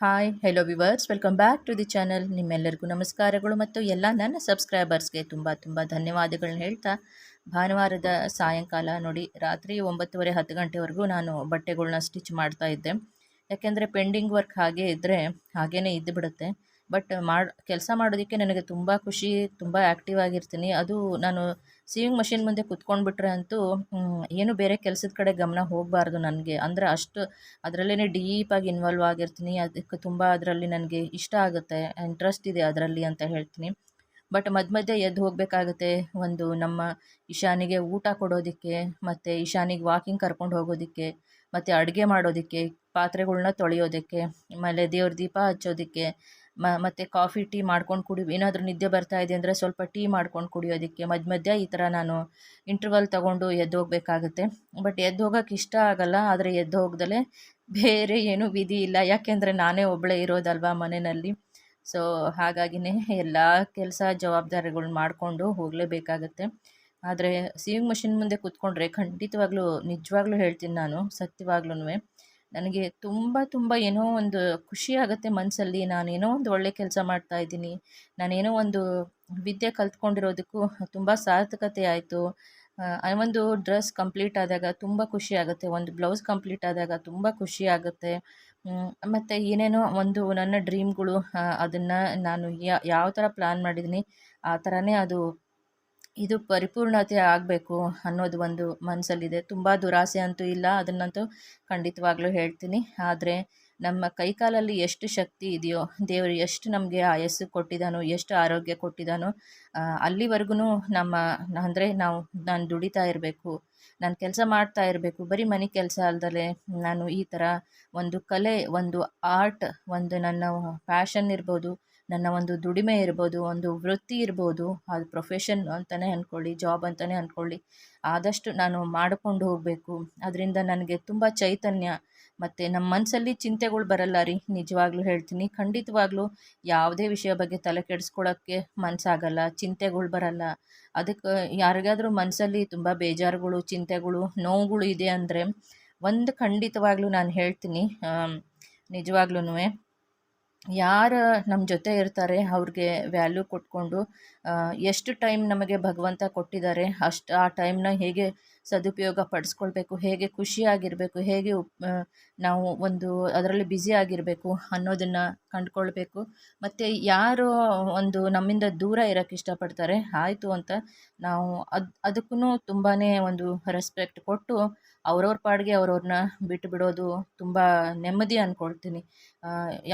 Hi hello viewers welcome back to the channel ನಿಮ್ಮೆಲ್ಲರಿಗೂ ನಮಸ್ಕಾರಗಳು ಮತ್ತು ಎಲ್ಲ ನನ್ನ ಸಬ್ಸ್ಕ್ರೈಬರ್ಸ್ಗೆ ತುಂಬ ತುಂಬ ಧನ್ಯವಾದಗಳನ್ನ ಹೇಳ್ತಾ, ಭಾನುವಾರದ ಸಾಯಂಕಾಲ ನೋಡಿ, ರಾತ್ರಿ ಒಂಬತ್ತುವರೆ ಹತ್ತು ಗಂಟೆವರೆಗೂ ನಾನು ಬಟ್ಟೆಗಳನ್ನ ಸ್ಟಿಚ್ ಮಾಡ್ತಾ ಇದ್ದೆ. ಯಾಕೆಂದರೆ ಪೆಂಡಿಂಗ್ ವರ್ಕ್ ಹಾಗೆ ಇದ್ದರೆ ಹಾಗೇ ಇದ್ದು ಬಿಡುತ್ತೆ. ಬಟ್ ಮಾಡಿ, ಕೆಲಸ ಮಾಡೋದಕ್ಕೆ ನನಗೆ ತುಂಬ ಖುಷಿ, ತುಂಬ ಆ್ಯಕ್ಟಿವ್ ಆಗಿರ್ತೀನಿ. ಅದು ನಾನು ಸೀವಿಂಗ್ ಮಷಿನ್ ಮುಂದೆ ಕುತ್ಕೊಂಡ್ಬಿಟ್ರೆ ಅಂತೂ ಏನು ಬೇರೆ ಕೆಲಸದ ಕಡೆ ಗಮನ ಹೋಗಬಾರ್ದು ನನಗೆ. ಅಂದರೆ ಅಷ್ಟು ಅದರಲ್ಲೇ ಡೀಪಾಗಿ ಇನ್ವಾಲ್ವ್ ಆಗಿರ್ತೀನಿ. ಅದಕ್ಕೆ ತುಂಬ ಅದರಲ್ಲಿ ನನಗೆ ಇಷ್ಟ ಆಗುತ್ತೆ, ಇಂಟ್ರೆಸ್ಟ್ ಇದೆ ಅದರಲ್ಲಿ ಅಂತ ಹೇಳ್ತೀನಿ. ಬಟ್ ಮಧ್ಯ ಮಧ್ಯೆ ಎದ್ದು ಹೋಗಬೇಕಾಗುತ್ತೆ ಒಂದು ನಮ್ಮ ಇಶಾನಿಗೆ ಊಟ ಕೊಡೋದಕ್ಕೆ, ಮತ್ತು ಇಶಾನಿಗೆ ವಾಕಿಂಗ್ ಕರ್ಕೊಂಡು ಹೋಗೋದಕ್ಕೆ, ಮತ್ತು ಅಡುಗೆ ಮಾಡೋದಕ್ಕೆ ಪಾತ್ರೆಗಳನ್ನ ತೊಳೆಯೋದಕ್ಕೆ, ಆಮೇಲೆ ದೇವ್ರ ದೀಪ ಹಚ್ಚೋದಕ್ಕೆ ಮತ್ತು ಕಾಫಿ, ಟೀ ಮಾಡ್ಕೊಂಡು ಕುಡಿ, ಏನಾದರೂ ನಿದ್ದೆ ಬರ್ತಾ ಇದೆ ಅಂದರೆ ಸ್ವಲ್ಪ ಟೀ ಮಾಡ್ಕೊಂಡು ಕುಡಿಯೋದಕ್ಕೆ ಮಧ್ಯ ಮಧ್ಯ ಈ ಥರ ನಾನು ಇಂಟ್ರವಲ್ ತೊಗೊಂಡು ಎದ್ದು ಹೋಗಬೇಕಾಗುತ್ತೆ. ಬಟ್ ಎದ್ದು ಹೋಗೋಕ್ಕೆ ಇಷ್ಟ ಆಗಲ್ಲ, ಆದರೆ ಎದ್ದು ಹೋಗ್ದಲೇ ಬೇರೆ ಏನೂ ವಿಧಿ ಇಲ್ಲ. ಯಾಕೆಂದರೆ ನಾನೇ ಒಬ್ಬಳೇ ಇರೋದಲ್ವಾ ಮನೆಯಲ್ಲಿ. ಸೊ ಹಾಗಾಗಿನೇ ಎಲ್ಲ ಕೆಲಸ ಜವಾಬ್ದಾರಿಗಳನ್ನ ಮಾಡಿಕೊಂಡು ಹೋಗಲೇಬೇಕಾಗತ್ತೆ. ಆದರೆ ಸೀವಿಂಗ್ ಮಷಿನ್ ಮುಂದೆ ಕೂತ್ಕೊಂಡ್ರೆ ಖಂಡಿತವಾಗ್ಲೂ ನಿಜವಾಗ್ಲೂ ಹೇಳ್ತೀನಿ ನಾನು ಸತ್ಯವಾಗ್ಲೂ ನನಗೆ ತುಂಬ ತುಂಬ ಏನೋ ಒಂದು ಖುಷಿ ಆಗುತ್ತೆ ಮನಸ್ಸಲ್ಲಿ ನಾನೇನೋ ಒಂದು ಒಳ್ಳೆ ಕೆಲಸ ಮಾಡ್ತಾ ಇದ್ದೀನಿ. ನಾನೇನೋ ಒಂದು ವಿದ್ಯೆ ಕಲ್ತ್ಕೊಂಡಿರೋದಕ್ಕೂ ತುಂಬ ಸಾರ್ಥಕತೆ ಆಯಿತು. ಒಂದು ಡ್ರೆಸ್ ಕಂಪ್ಲೀಟ್ ಆದಾಗ ತುಂಬ ಖುಷಿ ಆಗುತ್ತೆ. ಒಂದು ಬ್ಲೌಸ್ ಕಂಪ್ಲೀಟ್ ಆದಾಗ ತುಂಬ ಖುಷಿ ಆಗುತ್ತೆ. ಮತ್ತು ಏನೇನೋ ಒಂದು ನನ್ನ ಡ್ರೀಮ್ಗಳು ಅದನ್ನು ನಾನು ಯಾವ ಥರ ಪ್ಲ್ಯಾನ್ ಮಾಡಿದ್ದೀನಿ, ಆ ಥರನೇ ಅದು ಇದು ಪರಿಪೂರ್ಣತೆ ಆಗಬೇಕು ಅನ್ನೋದು ಒಂದು ಮನಸ್ಸಲ್ಲಿದೆ ತುಂಬ ದುರಾಸೆ ಅಂತೂ ಇಲ್ಲ, ಅದನ್ನಂತೂ ಖಂಡಿತವಾಗ್ಲೂ ಹೇಳ್ತೀನಿ. ಆದರೆ ನಮ್ಮ ಕೈಕಾಲಲ್ಲಿ ಎಷ್ಟು ಶಕ್ತಿ ಇದೆಯೋ, ದೇವರು ಎಷ್ಟು ನಮಗೆ ಆಯಸ್ಸು ಕೊಟ್ಟಿದ್ದಾನೋ, ಎಷ್ಟು ಆರೋಗ್ಯ ಕೊಟ್ಟಿದ್ದಾನೋ ಅಲ್ಲಿವರೆಗೂ ನಮ್ಮ, ಅಂದರೆ ನಾವು, ನಾನು ದುಡಿತಾ ಇರಬೇಕು, ನಾನು ಕೆಲಸ ಮಾಡ್ತಾ ಇರಬೇಕು, ಬರೀ ಮನೆ ಕೆಲಸ ಅಲ್ಲದಲೇ ನಾನು ಈ ಥರ ಒಂದು ಕಲೆ, ಒಂದು ಆರ್ಟ್, ಒಂದು ನನ್ನ ಪ್ಯಾಷನ್ ಇರ್ಬೋದು ನನ್ನ ಒಂದು ದುಡಿಮೆ ಇರ್ಬೋದು, ಒಂದು ವೃತ್ತಿ ಇರ್ಬೋದು, ಅದು ಪ್ರೊಫೆಷನ್ ಅಂತಲೇ ಅಂದ್ಕೊಳ್ಳಿ ಜಾಬ್ ಅಂತಲೇ ಅಂದ್ಕೊಳ್ಳಿ ಆದಷ್ಟು ನಾನು ಮಾಡಿಕೊಂಡು ಹೋಗಬೇಕು. ಅದರಿಂದ ನನಗೆ ತುಂಬ ಚೈತನ್ಯ. ಮತ್ತು ನಮ್ಮ ಮನಸ್ಸಲ್ಲಿ ಚಿಂತೆಗಳು ಬರಲ್ಲ ರೀ. ನಿಜವಾಗ್ಲೂ ಹೇಳ್ತೀನಿ. ಖಂಡಿತವಾಗ್ಲೂ ಯಾವುದೇ ವಿಷಯ ಬಗ್ಗೆ ತಲೆ ಕೆಡಿಸ್ಕೊಳ್ಳೋಕ್ಕೆ ಮನಸ್ಸಾಗಲ್ಲ ಚಿಂತೆಗಳು ಬರಲ್ಲ. ಅದಕ್ಕೆ ಯಾರಿಗಾದರೂ ಮನಸ್ಸಲ್ಲಿ ತುಂಬ ಬೇಜಾರುಗಳು, ಚಿಂತೆಗಳು, ನೋವುಗಳು ಇದೆ ಅಂದರೆ, ಒಂದು ಖಂಡಿತವಾಗ್ಲೂ ನಾನು ಹೇಳ್ತೀನಿ. ನಿಜವಾಗ್ಲೂ ಯಾರು ನಮ್ಮ ಜೊತೆ ಇರ್ತಾರೆ, ಅವ್ರಿಗೆ ವ್ಯಾಲ್ಯೂ ಕೊಟ್ಕೊಂಡು ಎಷ್ಟು ಟೈಮ್ ನಮಗೆ ಭಗವಂತ ಕೊಟ್ಟಿದ್ದಾರೆ, ಅಷ್ಟು ಆ ಟೈಮ್ನ ಹೇಗೆ ಸದುಪಯೋಗ ಪಡಿಸ್ಕೊಳ್ಬೇಕು ಹೇಗೆ ಖುಷಿಯಾಗಿರಬೇಕು, ಹೇಗೆ ನಾವು ಒಂದು ಅದರಲ್ಲಿ ಬ್ಯುಸಿ ಆಗಿರಬೇಕು ಅನ್ನೋದನ್ನು ಕಂಡುಕೊಳ್ಬೇಕು. ಮತ್ತು ಯಾರು ಒಂದು ನಮ್ಮಿಂದ ದೂರ ಇರೋಕ್ಕೆ ಇಷ್ಟಪಡ್ತಾರೆ, ಆಯಿತು ಅಂತ ನಾವು ಅದು ಅದಕ್ಕೂ ತುಂಬಾ ಒಂದು ರೆಸ್ಪೆಕ್ಟ್ ಕೊಟ್ಟು ಅವ್ರವ್ರ ಪಾಡಿಗೆ ಅವ್ರವ್ರನ್ನ ಬಿಟ್ಟು ಬಿಡೋದು ತುಂಬ ನೆಮ್ಮದಿ ಅಂದ್ಕೊಳ್ತೀನಿ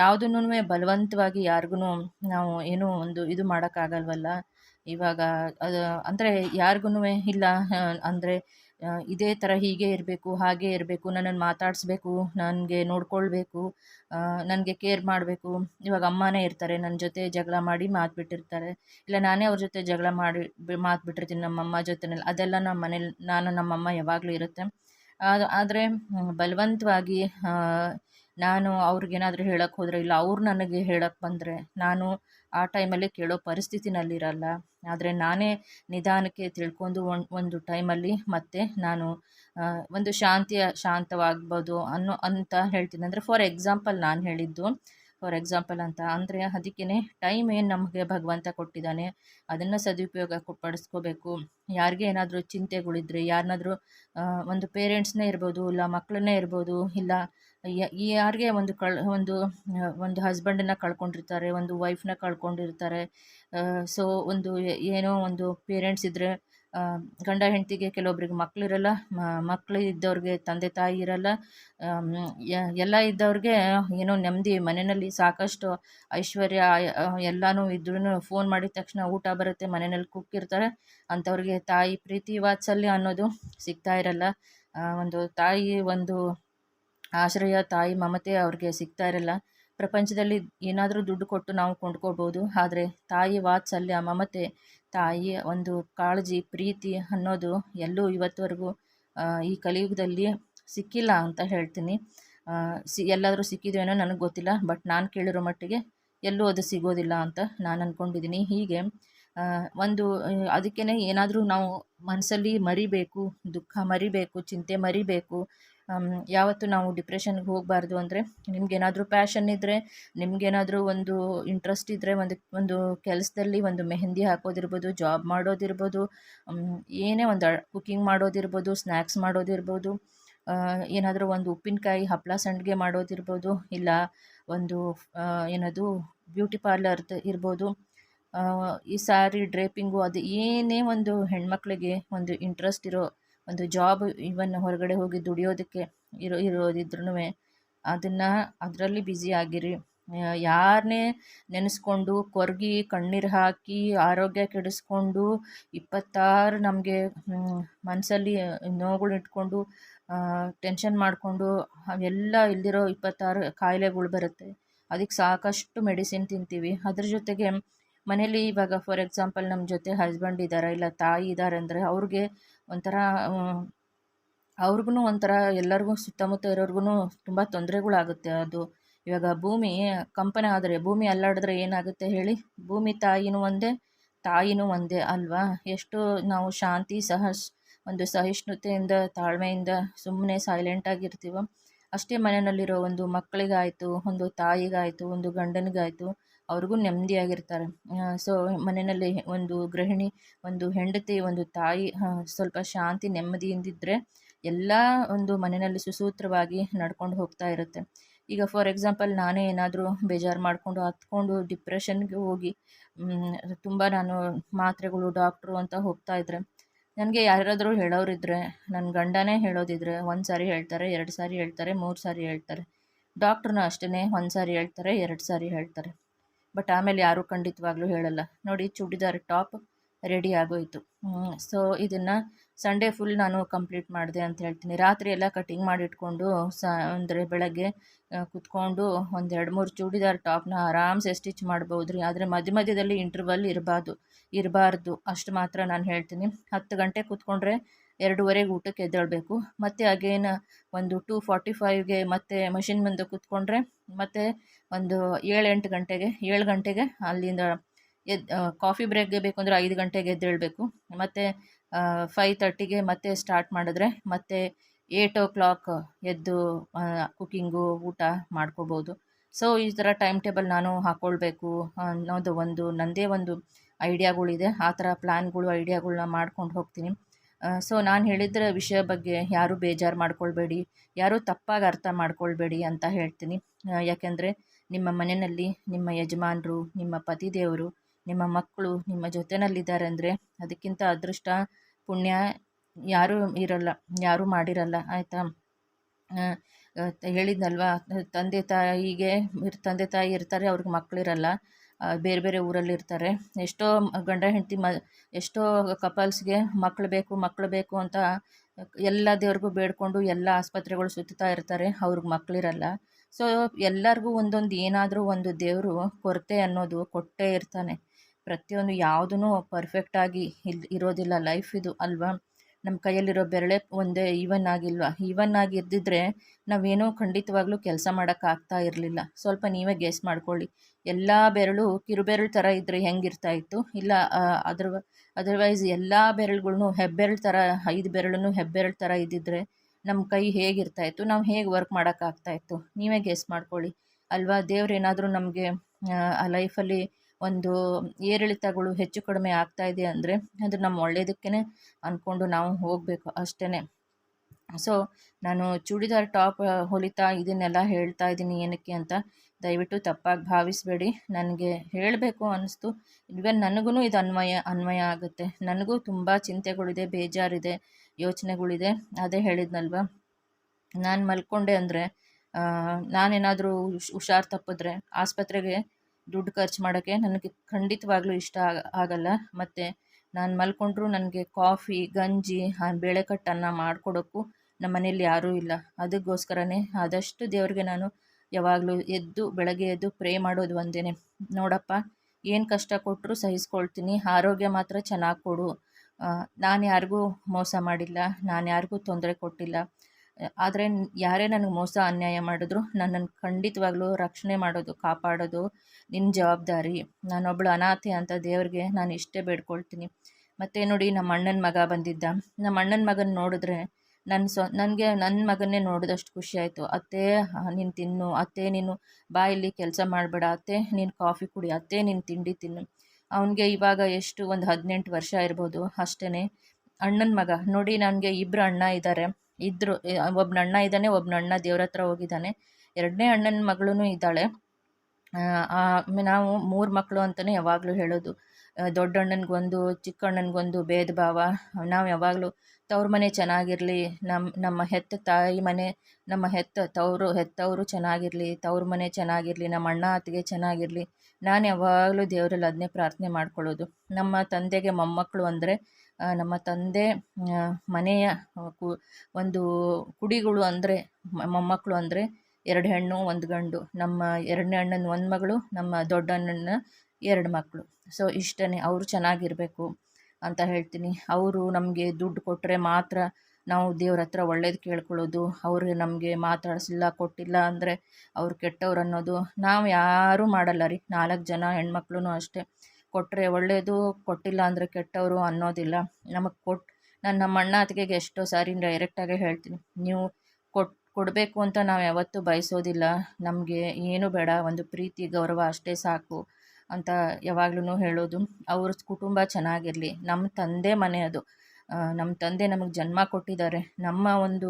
ಯಾವುದನ್ನು ಬಲವಂತವಾಗಿ ಯಾರಿಗೂ ನಾವು ಏನೂ ಒಂದು ಇದು ಮಾಡೋಕ್ಕಾಗಲ್ವಲ್ಲ. ಇವಾಗ ಅದು, ಅಂದರೆ ಯಾರಿಗೂ ಇಲ್ಲ ಅಂದರೆ ಇದೇ ಥರ ಹೀಗೆ ಇರಬೇಕು, ಹಾಗೆ ಇರಬೇಕು ನನ್ನನ್ನು ಮಾತಾಡಿಸ್ಬೇಕು, ನನಗೆ ನೋಡ್ಕೊಳ್ಬೇಕು ನನಗೆ ಕೇರ್ ಮಾಡಬೇಕು. ಇವಾಗ ಅಮ್ಮನೇ ಇರ್ತಾರೆ ನನ್ನ ಜೊತೆ ಜಗಳ ಮಾಡಿ ಮಾತು ಬಿಟ್ಟಿರ್ತಾರೆ ಇಲ್ಲ, ನಾನೇ ಅವ್ರ ಜೊತೆ ಜಗಳ ಮಾಡಿ ಮಾತು ಬಿಟ್ಟಿರ್ತೀನಿ ನಮ್ಮಮ್ಮ ಜೊತೆನಲ್ಲಿ. ಅದೆಲ್ಲ ನಮ್ಮ ಮನೇಲಿ, ನಾನು ನಮ್ಮಮ್ಮ ಯಾವಾಗಲೂ ಇರುತ್ತೆ. ಆದರೆ ಬಲವಂತವಾಗಿ ನಾನು ಅವ್ರಿಗೇನಾದರೂ ಹೇಳೋಕ್ಕೆ ಹೋದರೆ ಇಲ್ಲ, ಅವ್ರು ನನಗೆ ಹೇಳೋಕ್ಕೆ ಬಂದರೆ, ನಾನು ಆ ಟೈಮಲ್ಲಿ ಕೇಳೋ ಪರಿಸ್ಥಿತಿನಲ್ಲಿರಲ್ಲ. ಆದರೆ ನಾನೇ ನಿಧಾನಕ್ಕೆ ತಿಳ್ಕೊಂಡು ಒಂದು ಒಂದು ಟೈಮಲ್ಲಿ ಮತ್ತೆ ನಾನು ಒಂದು ಶಾಂತಿಯ, ಶಾಂತವಾಗ್ಬೋದು ಅನ್ನೋ, ಅಂತ ಹೇಳ್ತೀನಿ. ಅಂದರೆ ಫಾರ್ ಎಕ್ಸಾಂಪಲ್ ನಾನು ಹೇಳಿದ್ದು ಫಾರ್ ಎಕ್ಸಾಂಪಲ್ ಅಂತ. ಅಂದರೆ ಅದಕ್ಕೇ ಟೈಮ್ ಏನು ನಮಗೆ ಭಗವಂತ ಕೊಟ್ಟಿದ್ದಾನೆ, ಅದನ್ನು ಸದುಪಯೋಗ ಪಡಿಸ್ಕೋಬೇಕು. ಯಾರಿಗೆ ಏನಾದರೂ ಚಿಂತೆಗಳಿದ್ರೆ ಯಾರನ್ನಾದರೂ ಒಂದು ಪೇರೆಂಟ್ಸ್ನೇ ಇರ್ಬೋದು, ಇಲ್ಲ ಮಕ್ಕಳನ್ನೇ ಇರ್ಬೋದು, ಇಲ್ಲ ಯಾರಿಗೆ ಒಂದು ಕಳ್, ಒಂದು ಒಂದು ಹಸ್ಬೆಂಡನ್ನ ಕಳ್ಕೊಂಡಿರ್ತಾರೆ, ಒಂದು ವೈಫ್ನ ಕಳ್ಕೊಂಡಿರ್ತಾರೆ. ಸೊ ಒಂದು ಏನೋ ಒಂದು ಪೇರೆಂಟ್ಸ್ ಇದ್ದರೆ ಗಂಡ ಹೆಂಡತಿಗೆ ಕೆಲವೊಬ್ರಿಗೆ ಮಕ್ಕಳಿರಲ್ಲ ಮಕ್ಕಳು ಇದ್ದವ್ರಿಗೆ ತಂದೆ ತಾಯಿ ಇರಲ್ಲ ಎಲ್ಲ ಇದ್ದವ್ರಿಗೆ ಏನೋ ನೆಮ್ಮದಿ, ಮನೆಯಲ್ಲಿ ಸಾಕಷ್ಟು ಐಶ್ವರ್ಯ ಎಲ್ಲನೂ ಇದ್ರೂ ಫೋನ್ ಮಾಡಿದ ತಕ್ಷಣ ಊಟ ಬರುತ್ತೆ, ಮನೆಯಲ್ಲಿ ಕುಕ್ಕಿರ್ತಾರೆ ಅಂಥವ್ರಿಗೆ ತಾಯಿ ಪ್ರೀತಿ ವಾತ್ಸಲ್ಯ ಅನ್ನೋದು ಸಿಗ್ತಾ ಇರಲ್ಲ. ಒಂದು ತಾಯಿ ಒಂದು ಆಶ್ರಯ, ತಾಯಿ, ಮಮತೆ ಅವ್ರಿಗೆ ಸಿಗ್ತಾ ಇರಲ್ಲ. ಪ್ರಪಂಚದಲ್ಲಿ ಏನಾದರೂ ದುಡ್ಡು ಕೊಟ್ಟು ನಾವು ಕೊಂಡ್ಕೋಬೋದು ಆದರೆ ತಾಯಿ ವಾತ್ಸಲ್ಯ ಮಮತೆ, ತಾಯಿ ಒಂದು ಕಾಳಜಿ, ಪ್ರೀತಿ ಅನ್ನೋದು ಎಲ್ಲೂ ಇವತ್ತುವರೆಗೂ ಈ ಕಲಿಯುಗದಲ್ಲಿ ಸಿಕ್ಕಿಲ್ಲ ಅಂತ ಹೇಳ್ತೀನಿ. ಸಿ, ಎಲ್ಲಾದರೂ ಸಿಕ್ಕಿದೇನೋ ನನಗೆ ಗೊತ್ತಿಲ್ಲ, ಬಟ್ ನಾನು ಕೇಳಿರೋ ಮಟ್ಟಿಗೆ ಎಲ್ಲೂ ಅದು ಸಿಗೋದಿಲ್ಲ ಅಂತ ನಾನು ಅಂದ್ಕೊಂಡಿದ್ದೀನಿ ಹೀಗೆ ಒಂದು ಅದಕ್ಕೇ ಏನಾದರೂ ನಾವು ಮನಸ್ಸಲ್ಲಿ ಮರಿಬೇಕು, ದುಃಖ ಮರಿಬೇಕು, ಚಿಂತೆ ಮರಿಬೇಕು ಯಾವತ್ತೂ ನಾವು ಡಿಪ್ರೆಷನ್ಗೆ ಹೋಗಬಾರ್ದು ಅಂದರೆ ನಿಮ್ಗೇನಾದರೂ ಪ್ಯಾಷನ್ ಇದ್ದರೆ ನಿಮ್ಗೇನಾದರೂ ಒಂದು ಇಂಟ್ರೆಸ್ಟ್ ಇದ್ದರೆ ಒಂದು ಒಂದು ಕೆಲಸದಲ್ಲಿ ಒಂದು ಮೆಹಂದಿ ಹಾಕೋದಿರ್ಬೋದು ಜಾಬ್ ಮಾಡೋದಿರ್ಬೋದು ಏನೇ ಒಂದು ಕುಕ್ಕಿಂಗ್ ಮಾಡೋದಿರ್ಬೋದು ಸ್ನ್ಯಾಕ್ಸ್ ಮಾಡೋದಿರ್ಬೋದು ಏನಾದರೂ ಒಂದು ಉಪ್ಪಿನಕಾಯಿ ಹಪ್ಪಳ ಸಂಡಿಗೆ ಮಾಡೋದಿರ್ಬೋದು, ಇಲ್ಲ ಒಂದು ಏನದು ಬ್ಯೂಟಿ ಪಾರ್ಲರ್ದು ಇರ್ಬೋದು ಈ ಸಾರಿ ಡ್ರೇಪಿಂಗು ಅದು ಏನೇ ಒಂದು ಹೆಣ್ಮಕ್ಳಿಗೆ ಒಂದು ಇಂಟ್ರೆಸ್ಟ್ ಇರೋ ಒಂದು ಜಾಬ್ ಇವನ್ನು ಹೊರಗಡೆ ಹೋಗಿ ದುಡಿಯೋದಕ್ಕೆ ಇರೋ ಇರೋದಿದ್ರೂ ಅದನ್ನು ಅದರಲ್ಲಿ ಬ್ಯುಸಿ ಆಗಿರಿ. ಯಾರನ್ನೇ ನೆನೆಸ್ಕೊಂಡು ಕೊರಗಿ ಕಣ್ಣೀರು ಹಾಕಿ ಆರೋಗ್ಯ ಕೆಡಿಸ್ಕೊಂಡು ಇಪ್ಪತ್ತಾರು ನಮಗೆ ಮನಸ್ಸಲ್ಲಿ ನೋವುಗಳು ಇಟ್ಕೊಂಡು ಟೆನ್ಷನ್ ಮಾಡಿಕೊಂಡು ಅವೆಲ್ಲ ಇಲ್ದಿರೋ ಇಪ್ಪತ್ತಾರು ಕಾಯಿಲೆಗಳು ಬರುತ್ತೆ. ಅದಕ್ಕೆ ಸಾಕಷ್ಟು ಮೆಡಿಸಿನ್ ತಿಂತೀವಿ. ಅದ್ರ ಜೊತೆಗೆ ಮನೇಲಿ ಇವಾಗ ಫಾರ್ ಎಕ್ಸಾಂಪಲ್ ನಮ್ಮ ಜೊತೆ ಹಸ್ಬೆಂಡ್ ಇದ್ದಾರೆ ಇಲ್ಲ ತಾಯಿ ಇದ್ದಾರೆ ಅಂದರೆ ಅವ್ರಿಗೆ ಒಂಥರ ಅವ್ರಿಗೂ ಒಂಥರ ಎಲ್ಲರಿಗೂ ಸುತ್ತಮುತ್ತ ಇರೋರ್ಗು ತುಂಬ ತೊಂದರೆಗಳಾಗುತ್ತೆ ಅದು. ಇವಾಗ ಭೂಮಿ ಕಂಪನ ಆದರೆ ಭೂಮಿ ಅಲ್ಲಾಡಿದ್ರೆ ಏನಾಗುತ್ತೆ ಹೇಳಿ? ಭೂಮಿ ತಾಯಿನೂ ಒಂದೇ ತಾಯಿನೂ ಒಂದೇ ಅಲ್ವಾ? ಎಷ್ಟು ನಾವು ಶಾಂತಿ ಸಹ ಒಂದು ಸಹಿಷ್ಣುತೆಯಿಂದ, ತಾಳ್ಮೆಯಿಂದ ಸುಮ್ಮನೆ ಸೈಲೆಂಟಾಗಿರ್ತೀವೋ ಅಷ್ಟೇ ಮನೆಯಲ್ಲಿರೋ ಒಂದು ಮಕ್ಕಳಿಗಾಯಿತು, ಒಂದು ತಾಯಿಗಾಯಿತು, ಒಂದು ಗಂಡನಿಗಾಯಿತು, ಅವ್ರಿಗೂ ನೆಮ್ಮದಿಯಾಗಿರ್ತಾರೆ. ಸೊ ಮನೆಯಲ್ಲಿ ಒಂದು ಗೃಹಿಣಿ, ಒಂದು ಹೆಂಡತಿ, ಒಂದು ತಾಯಿ ಸ್ವಲ್ಪ ಶಾಂತಿ ನೆಮ್ಮದಿಯಿಂದಿದ್ದರೆ ಎಲ್ಲ ಒಂದು ಮನೆಯಲ್ಲಿ ಸುಸೂತ್ರವಾಗಿ ನಡ್ಕೊಂಡು ಹೋಗ್ತಾ ಇರುತ್ತೆ. ಈಗ ಫಾರ್ ಎಕ್ಸಾಂಪಲ್ ನಾನೇ ಏನಾದರೂ ಬೇಜಾರು ಮಾಡಿಕೊಂಡು ಹತ್ಕೊಂಡು ಡಿಪ್ರೆಷನ್ಗೆ ಹೋಗಿ ತುಂಬ ನಾನು ಮಾತ್ರೆಗಳು ಡಾಕ್ಟ್ರು ಅಂತ ಹೋಗ್ತಾ ಇದ್ದರೆ ನನಗೆ ಯಾರಾದರೂ ಹೇಳೋರಿದ್ರೆ ನನ್ನ ಗಂಡನೇ ಹೇಳೋದಿದ್ರೆ ಒಂದು ಸಾರಿ ಹೇಳ್ತಾರೆ, ಎರಡು ಸಾರಿ ಹೇಳ್ತಾರೆ, ಮೂರು ಸಾರಿ ಹೇಳ್ತಾರೆ. ಡಾಕ್ಟ್ರನ್ನ ಅಷ್ಟೇ ಒಂದು ಸಾರಿ ಹೇಳ್ತಾರೆ, ಎರಡು ಸಾರಿ ಹೇಳ್ತಾರೆ. ಬಟ್ ಆಮೇಲೆ ಯಾರೂ ಖಂಡಿತವಾಗ್ಲೂ ಹೇಳಲ್ಲ. ನೋಡಿ, ಚೂಡಿದಾರ್ ಟಾಪ್ ರೆಡಿ ಆಗೋಯಿತು. ಸೊ ಇದನ್ನು ಸಂಡೇ ಫುಲ್ ನಾನು ಕಂಪ್ಲೀಟ್ ಮಾಡಿದೆ ಅಂತ ಹೇಳ್ತೀನಿ. ರಾತ್ರಿ ಎಲ್ಲ ಕಟಿಂಗ್ ಮಾಡಿಟ್ಕೊಂಡು, ಸ, ಅಂದರೆ ಬೆಳಗ್ಗೆ ಕುತ್ಕೊಂಡು ಒಂದು ಎರಡು ಮೂರು ಚೂಡಿದಾರ್ ಟಾಪ್ನ ಆರಾಮ್ಸೆ ಸ್ಟಿಚ್ ಮಾಡ್ಬೋದು ರೀ ಆದರೆ ಮಧ್ಯ ಮಧ್ಯದಲ್ಲಿ ಇಂಟರ್ವಲ್ ಇರಬಾರ್ದು ಇರಬಾರ್ದು ಅಷ್ಟು ಮಾತ್ರ ನಾನು ಹೇಳ್ತೀನಿ. ಹತ್ತು ಗಂಟೆ ಕೂತ್ಕೊಂಡ್ರೆ ಎರಡೂವರೆಗೆ ಊಟಕ್ಕೆ ಎದ್ದೇಳಬೇಕು. ಮತ್ತು ಅಗೇನ್ ಒಂದು ಟೂ ಫಾರ್ಟಿ ಫೈವ್ಗೆ ಮತ್ತೆ ಮಷಿನ್ ಮುಂದೆ ಕೂತ್ಕೊಂಡ್ರೆ ಮತ್ತು ಒಂದು ಏಳು ಎಂಟು ಗಂಟೆಗೆ, ಏಳು ಗಂಟೆಗೆ ಅಲ್ಲಿಂದ ಎದ್ ಕಾಫಿ ಬ್ರೇಕ್ಗೆ ಬೇಕು ಅಂದರೆ ಐದು ಗಂಟೆಗೆ ಎದ್ದೇಳಬೇಕು. ಮತ್ತು ಫೈ ತರ್ಟಿಗೆ ಮತ್ತೆ ಸ್ಟಾರ್ಟ್ ಮಾಡಿದ್ರೆ ಮತ್ತೆ ಏಟ್ ಓ ಕ್ಲಾಕ್ ಎದ್ದು ಕುಕ್ಕಿಂಗು ಊಟ ಮಾಡ್ಕೋಬೋದು. ಸೊ ಈ ಥರ ಟೈಮ್ ಟೇಬಲ್ ನಾನು ಹಾಕ್ಕೊಳ್ಬೇಕು ಅನ್ನೋದು ಒಂದು ನನ್ನದೇ ಒಂದು ಐಡಿಯಾಗಳಿದೆ ಆ ಥರ ಪ್ಲ್ಯಾನ್ಗಳು ಐಡಿಯಾಗಳನ್ನ ಮಾಡ್ಕೊಂಡು ಹೋಗ್ತೀನಿ. ಸೊ ನಾನು ಹೇಳಿದ್ರ ವಿಷಯ ಬಗ್ಗೆ ಯಾರೂ ಬೇಜಾರು ಮಾಡ್ಕೊಳ್ಬೇಡಿ. ಯಾರೂ ತಪ್ಪಾಗಿ ಅರ್ಥ ಮಾಡ್ಕೊಳ್ಬೇಡಿ ಅಂತ ಹೇಳ್ತೀನಿ. ಯಾಕೆಂದರೆ ನಿಮ್ಮ ಮನೆಯಲ್ಲಿ ನಿಮ್ಮ ಯಜಮಾನರು, ನಿಮ್ಮ ಪತಿದೇವರು, ನಿಮ್ಮ ಮಕ್ಕಳು ನಿಮ್ಮ ಜೊತೆಯಲ್ಲಿದ್ದಾರೆ ಅಂದರೆ ಅದಕ್ಕಿಂತ ಅದೃಷ್ಟ ಪುಣ್ಯ ಯಾರೂ ಇರಲ್ಲ, ಯಾರೂ ಮಾಡಿರಲ್ಲ, ಆಯಿತಾ? ಹೇಳಿದ್ನಲ್ವಾ? ತಂದೆ ತಾಯಿಗೆ ತಂದೆ ತಾಯಿ ಇರ್ತಾರೆ, ಅವ್ರಿಗೆ ಮಕ್ಕಳಿರಲ್ಲ ಬೇರೆ ಬೇರೆ ಊರಲ್ಲಿ ಇರ್ತಾರೆ ಎಷ್ಟೋ ಗಂಡ ಹೆಂಡತಿ ಮ, ಎಷ್ಟೋ ಕಪಲ್ಸ್ಗೆ ಮಕ್ಕಳು ಬೇಕು ಮಕ್ಕಳು ಬೇಕು ಅಂತ ಎಲ್ಲ ದೇವ್ರಿಗೂ ಬೇಡ್ಕೊಂಡು ಎಲ್ಲ ಆಸ್ಪತ್ರೆಗಳು ಸುತ್ತಾ ಇರ್ತಾರೆ, ಅವ್ರಿಗೆ ಮಕ್ಕಳಿರಲ್ಲ ಸೊ, ಎಲ್ಲರಿಗೂ ಒಂದೊಂದು ಏನಾದರೂ ಒಂದು ದೇವರು ಕೊರತೆ ಅನ್ನೋದು ಕೊಟ್ಟೇ ಇರ್ತಾನೆ. ಪ್ರತಿಯೊಂದು ಯಾವುದೂ ಪರ್ಫೆಕ್ಟಾಗಿ ಇಲ್ಲಿ ಇರೋದಿಲ್ಲ ಲೈಫ್ ಇದು ಅಲ್ವಾ? ನಮ್ಮ ಕೈಯಲ್ಲಿರೋ ಬೆರಳೆ ಒಂದೇ ಈವನ್ ಆಗಿಲ್ವಾ? ಈವನ್ ಆಗಿ ಇದ್ದಿದ್ರೆ ನಾವೇನೋ ಖಂಡಿತವಾಗ್ಲೂ ಕೆಲಸ ಮಾಡೋಕ್ಕಾಗ್ತಾ ಇರಲಿಲ್ಲ. ಸ್ವಲ್ಪ ನೀವೇ ಗೆಸ್ ಮಾಡ್ಕೊಳ್ಳಿ. ಎಲ್ಲ ಬೆರಳು ಕಿರುಬೆರಳು ಥರ ಇದ್ದರೆ ಹೆಂಗಿರ್ತಾ ಇತ್ತು? ಇಲ್ಲ ಅದ್ರ ಅದರ್ವೈಸ್ ಎಲ್ಲ ಬೆರಳುಗಳನ್ನೂ ಹೆಬ್ಬೆರಳು ಥರ ಐದು ಬೆರಳನ್ನು ಹೆಬ್ಬೆರಳು ಥರ ಇದ್ದಿದ್ರೆ ನಮ್ಮ ಕೈ ಹೇಗಿರ್ತಾಯಿತ್ತು ನಾವು ಹೇಗೆ ವರ್ಕ್ ಮಾಡೋಕ್ಕಾಗ್ತಾಯಿತ್ತು ನೀವೇ ಗೆಸ್ ಮಾಡ್ಕೊಳ್ಳಿ. ಅಲ್ವಾ? ದೇವ್ರೇನಾದರೂ ನಮಗೆ, ಆ ಲೈಫಲ್ಲಿ ಒಂದು ಏರಿಳಿತಗಳು ಹೆಚ್ಚು ಕಡಿಮೆ ಆಗ್ತಾ ಇದೆ ಅಂದರೆ ಅದು ನಮ್ಮ ಒಳ್ಳೆಯದಕ್ಕೇ ಅಂದ್ಕೊಂಡು ನಾವು ಹೋಗಬೇಕು ಅಷ್ಟೇ ಸೊ ನಾನು ಚೂಡಿದಾರ್ ಟಾಪ್ ಹೊಲಿತಾ ಇದನ್ನೆಲ್ಲ ಹೇಳ್ತಾ ಇದ್ದೀನಿ ಏನಕ್ಕೆ ಅಂತ ದಯವಿಟ್ಟು ತಪ್ಪಾಗಿ ಭಾವಿಸಬೇಡಿ. ನನಗೆ ಹೇಳಬೇಕು ಅನ್ನಿಸ್ತು ಇವನ್ ನನಗೂ ಇದು ಅನ್ವಯ ಅನ್ವಯ ಆಗುತ್ತೆ. ನನಗೂ ತುಂಬ ಚಿಂತೆಗಳಿದೆ, ಬೇಜಾರಿದೆ, ಯೋಚನೆಗಳಿದೆ. ಅದೇ ಹೇಳಿದ್ನಲ್ವ? ನಾನು ಮಲ್ಕೊಂಡೆ ಅಂದರೆ ನಾನೇನಾದರೂ ಹುಷಾರು ತಪ್ಪಿದ್ರೆ ಆಸ್ಪತ್ರೆಗೆ ದುಡ್ಡು ಖರ್ಚು ಮಾಡೋಕ್ಕೆ ನನಗೆ ಖಂಡಿತವಾಗ್ಲೂ ಇಷ್ಟ ಆಗಲ್ಲ. ಮತ್ತು ನಾನು ಮಲ್ಕೊಂಡ್ರೂ ನನಗೆ ಕಾಫಿ, ಗಂಜಿ ಬೇಳೆಕಟ್ಟನ್ನು ಮಾಡಿಕೊಡೋಕ್ಕೂ ನಮ್ಮ ಮನೇಲಿ ಯಾರೂ ಇಲ್ಲ. ಅದಕ್ಕೋಸ್ಕರನೇ ಆದಷ್ಟು ದೇವರಿಗೆ ನಾನು ಯಾವಾಗಲೂ ಎದ್ದು, ಬೆಳಗ್ಗೆ ಎದ್ದು ಪ್ರೇ ಮಾಡೋದು ಒಂದೇ ನೋಡಪ್ಪ, ಏನು ಕಷ್ಟ ಕೊಟ್ಟರು ಸಹಿಸ್ಕೊಳ್ತೀನಿ. ಆರೋಗ್ಯ ಮಾತ್ರ ಚೆನ್ನಾಗಿ ಕೊಡು. ನಾನು ಯಾರಿಗೂ ಮೋಸ ಮಾಡಿಲ್ಲ. ನಾನು ಯಾರಿಗೂ ತೊಂದರೆ ಕೊಟ್ಟಿಲ್ಲ. ಆದರೆ ಯಾರೇ ನನಗೆ ಮೋಸ, ಅನ್ಯಾಯ ಮಾಡಿದ್ರು ನನ್ನನ್ನು ಖಂಡಿತವಾಗ್ಲೂ ರಕ್ಷಣೆ ಮಾಡೋದು, ಕಾಪಾಡೋದು ನಿನ್ನ ಜವಾಬ್ದಾರಿ. ನಾನೊಬ್ಬಳು ಅನಾಥೆ ಅಂತ ದೇವ್ರಿಗೆ ನಾನು ಇಷ್ಟೇ ಬೇಡ್ಕೊಳ್ತೀನಿ. ಮತ್ತು ನೋಡಿ ನಮ್ಮ ಅಣ್ಣನ ಮಗ ಬಂದಿದ್ದ. ನಮ್ಮ ಅಣ್ಣನ ಮಗನ ನೋಡಿದ್ರೆ ನನ್ನ ಸೊ ನನಗೆ ನನ್ನ ಮಗನ್ನೇ ನೋಡಿದಷ್ಟು ಖುಷಿ ಆಯಿತು. ಅತ್ತೆ ನೀನು ತಿನ್ನು, ಅತ್ತೆ ನೀನು ಬಾಯಲ್ಲಿ ಕೆಲಸ ಮಾಡಬೇಡ, ಅತ್ತೆ ನೀನು ಕಾಫಿ ಕುಡಿ, ಅತ್ತೆ ನೀನು ತಿಂಡಿ ತಿನ್ನು. ಅವನಿಗೆ ಇವಾಗ ಎಷ್ಟು, ಒಂದು ಹದಿನೆಂಟು ವರ್ಷ ಇರ್ಬೋದು ಅಷ್ಟೇ ಅಣ್ಣನ ಮಗ, ನೋಡಿ ನನಗೆ ಇಬ್ಬರು ಅಣ್ಣ ಇದ್ದಾರೆ ಇದ್ದರು ಒಬ್ಬನ ಅಣ್ಣ ಇದ್ದಾನೆ ಒಬ್ಬನ ಅಣ್ಣ ದೇವ್ರ ಹತ್ರ ಹೋಗಿದ್ದಾನೆ. ಎರಡನೇ ಅಣ್ಣನ ಮಗಳೂ ಇದ್ದಾಳೆ. ನಾವು ಮೂರು ಮಕ್ಕಳು ಅಂತಲೇ ಯಾವಾಗಲೂ ಹೇಳೋದು. ದೊಡ್ಡ ಅಣ್ಣನಿಗೊಂದು, ಚಿಕ್ಕ ಭೇದ ಭಾವ. ನಾವು ಯಾವಾಗಲೂ ತವ್ರ ಮನೆ ಚೆನ್ನಾಗಿರಲಿ ನಮ್ಮ ನಮ್ಮ ಹೆತ್ತ ತಾಯಿ ಮನೆ, ನಮ್ಮ ಹೆತ್ತ ತವರು, ಹೆತ್ತವರು ಚೆನ್ನಾಗಿರಲಿ, ತವ್ರ ಮನೆ ಚೆನ್ನಾಗಿರಲಿ, ನಮ್ಮ ಅಣ್ಣ ಅತ್ತಿಗೆ ಚೆನ್ನಾಗಿರಲಿ, ನಾನು ಯಾವಾಗಲೂ ದೇವರಲ್ಲಿ ಅದನ್ನೇ ಪ್ರಾರ್ಥನೆ ಮಾಡ್ಕೊಳ್ಳೋದು. ನಮ್ಮ ತಂದೆಗೆ ಮೊಮ್ಮಕ್ಕಳು ಅಂದರೆ ನಮ್ಮ ತಂದೆ ಮನೆಯ ಕು, ಒಂದು ಕುಡಿಗಳು ಅಂದರೆ ಮೊಮ್ಮಕ್ಕಳು ಅಂದರೆ ಎರಡು ಹೆಣ್ಣು, ಒಂದು ಗಂಡು. ನಮ್ಮ ಎರಡನೇ ಅಣ್ಣನ ಒಂದು ಮಗಳು, ನಮ್ಮ ದೊಡ್ಡ ಅಣ್ಣನ ಎರಡು ಮಕ್ಕಳು ಸೊ ಇಷ್ಟೇ ಅವರು ಚೆನ್ನಾಗಿರಬೇಕು ಅಂತ ಹೇಳ್ತೀನಿ. ಅವರು ನಮಗೆ ದುಡ್ಡು ಕೊಟ್ಟರೆ ಮಾತ್ರ ನಾವು ದೇವ್ರ ಹತ್ರ ಒಳ್ಳೇದು ಕೇಳ್ಕೊಳ್ಳೋದು. ಅವರು ನಮಗೆ ಮಾತಾಡಿಸಿಲ್ಲ, ಕೊಟ್ಟಿಲ್ಲ ಅಂದರೆ ಅವ್ರು ಕೆಟ್ಟವ್ರು ಅನ್ನೋದು ನಾವು ಯಾರೂ ಮಾಡಲ್ಲ ರೀ. ನಾಲ್ಕು ಜನ ಹೆಣ್ಮಕ್ಳು ಅಷ್ಟೇ. ಕೊಟ್ಟರೆ ಒಳ್ಳೆಯದು ಕೊಟ್ಟಿಲ್ಲ ಅಂದರೆ ಕೆಟ್ಟವರು ಅನ್ನೋದಿಲ್ಲ. ನಮಗೆ ಕೊಟ್ಟು ನಾನು ನಮ್ಮ ಅಣ್ಣ ಅತ್ತಿಗೆಗೆ ಎಷ್ಟೋ ಸಾರಿ ಡೈರೆಕ್ಟಾಗೇ ಹೇಳ್ತೀನಿ. ನೀವು ಕೊಟ್, ಕೊಡಬೇಕು ಅಂತ ನಾವು ಯಾವತ್ತೂ ಬಯಸೋದಿಲ್ಲ. ನಮಗೆ ಏನು ಬೇಡ, ಒಂದು ಪ್ರೀತಿ, ಗೌರವ ಅಷ್ಟೇ ಸಾಕು ಅಂತ ಯಾವಾಗ್ಲೂ ಹೇಳೋದು. ಅವ್ರ ಕುಟುಂಬ ಚೆನ್ನಾಗಿರಲಿ. ನಮ್ಮ ತಂದೆ ಮನೆ ಅದು. ನಮ್ಮ ತಂದೆ ನಮಗೆ ಜನ್ಮ ಕೊಟ್ಟಿದ್ದಾರೆ. ನಮ್ಮ ಒಂದು